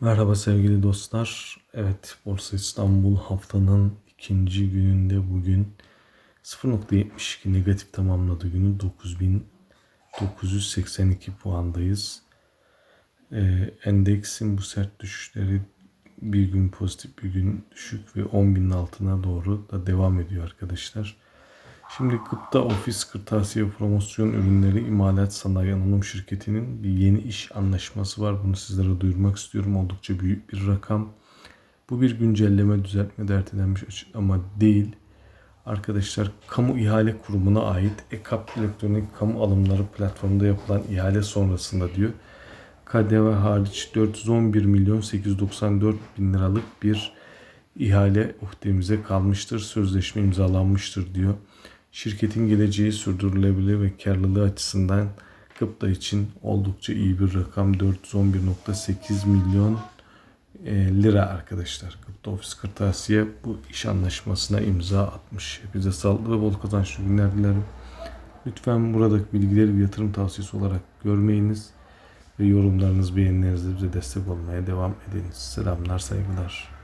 Merhaba sevgili dostlar. Evet Borsa İstanbul haftanın ikinci gününde bugün 0.72 negatif tamamladı günü 9982 puandayız. Ee, endeksin bu sert düşüşleri bir gün pozitif bir gün düşük ve 10.000'in altına doğru da devam ediyor arkadaşlar. Şimdi Gıpta Ofis Kırtasiye Promosyon Ürünleri İmalat Sanayi Anonim Şirketi'nin bir yeni iş anlaşması var. Bunu sizlere duyurmak istiyorum. Oldukça büyük bir rakam. Bu bir güncelleme, düzeltme dert edilmiş açıklama değil. Arkadaşlar kamu ihale kurumuna ait EKAP elektronik kamu alımları platformunda yapılan ihale sonrasında diyor. KDV hariç 411 milyon 894 bin liralık bir ihale uhdemize kalmıştır. Sözleşme imzalanmıştır diyor. Şirketin geleceği sürdürülebilir ve karlılığı açısından Gıpta için oldukça iyi bir rakam. 411.8 milyon e, lira arkadaşlar. Gıpta Ofis Kırtasiye bu iş anlaşmasına imza atmış. Hepinize sağlıklı ve bol kazançlı günler dilerim. Lütfen buradaki bilgileri bir yatırım tavsiyesi olarak görmeyiniz ve yorumlarınız, beğenilerinizi bize destek olmaya devam ediniz. Selamlar, saygılar.